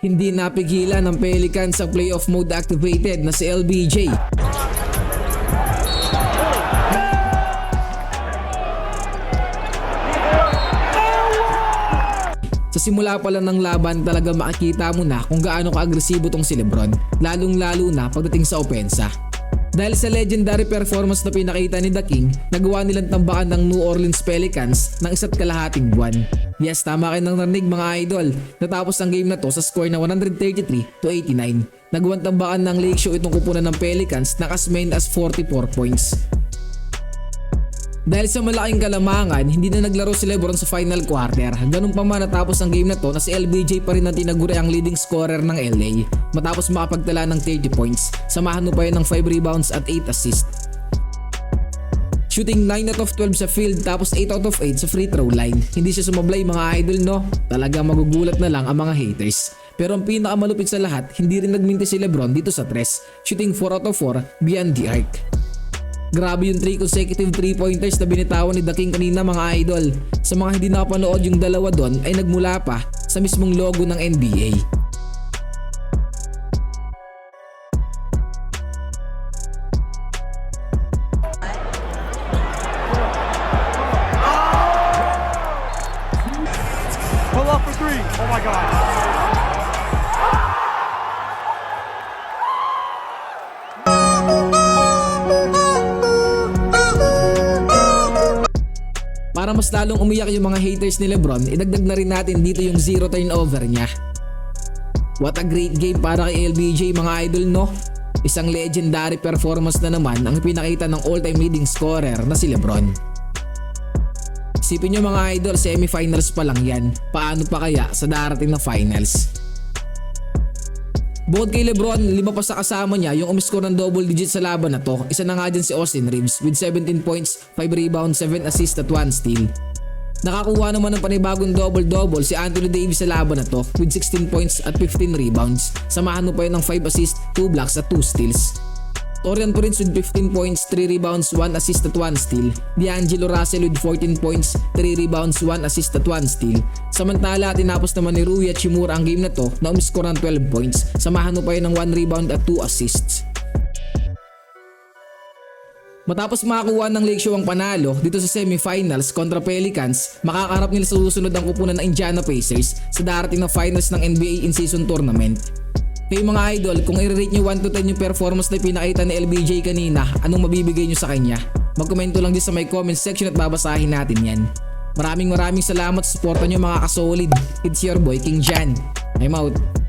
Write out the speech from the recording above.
Hindi napigilan ng Pelicans sa playoff mode activated na si LBJ. Sa simula pa lang ng laban talaga makikita mo na kung gaano ka-agresibo tong si Lebron, lalong lalo na pagdating sa opensa. Dahil sa legendary performance na pinakita ni The King, nagawa nilang tambakan ng New Orleans Pelicans ng isa't kalahating buwan. Yes, tama kayo ng narinig mga idol. Natapos ang game na to sa score na 133 to 89. Nagawang tambakan ng Lake Show itong kupunan ng Pelicans na as as 44 points. Dahil sa malaking kalamangan, hindi na naglaro si Lebron sa final quarter. Ganun pa man natapos ang game na to na si LBJ pa rin ang tinaguri ang leading scorer ng LA. Matapos makapagtala ng 30 points, samahan mo pa yun ng 5 rebounds at 8 assists. Shooting 9 out of 12 sa field tapos 8 out of 8 sa free throw line. Hindi siya sumablay mga idol no? Talagang magugulat na lang ang mga haters. Pero ang pinakamalupit sa lahat, hindi rin nagminti si Lebron dito sa tres, shooting 4 out of 4 beyond the arc. Grabe yung 3 consecutive 3-pointers na binitawan ni The King kanina mga idol. Sa mga hindi nakapanood yung dalawa doon ay nagmula pa sa mismong logo ng NBA. Pull up for three. Oh my God. Para mas lalong umiyak yung mga haters ni Lebron, idagdag na rin natin dito yung zero turnover niya. What a great game para kay LBJ mga idol no? Isang legendary performance na naman ang pinakita ng all-time leading scorer na si Lebron. Isipin nyo mga idol, semifinals pa lang yan. Paano pa kaya sa darating na finals? Bukod kay Lebron, lima pa sa kasama niya yung umiskor ng double digit sa laban na to. Isa na nga dyan si Austin Reeves with 17 points, 5 rebounds, 7 assists at 1 steal. Nakakuha naman ng panibagong double-double si Anthony Davis sa laban na to with 16 points at 15 rebounds. Samahan mo pa yun ng 5 assists, 2 blocks at 2 steals. Torian Prince with 15 points, 3 rebounds, 1 assist at 1 steal. D'Angelo Russell with 14 points, 3 rebounds, 1 assist at 1 steal. Samantala, tinapos naman ni Rui Hachimura ang game na to na umiskor ng 12 points. Samahan mo pa yun ng 1 rebound at 2 assists. Matapos makakuha ng Lake Show ang panalo dito sa semifinals kontra Pelicans, makakaharap nila sa susunod ang kupunan ng Indiana Pacers sa darating na finals ng NBA in-season tournament. Kayo mga idol, kung i-rate nyo 1 to 10 yung performance na pinakita ni LBJ kanina, anong mabibigay nyo sa kanya? Magkomento lang din sa may comment section at babasahin natin yan. Maraming maraming salamat sa suporta nyo mga kasolid. It's your boy King Jan. I'm out.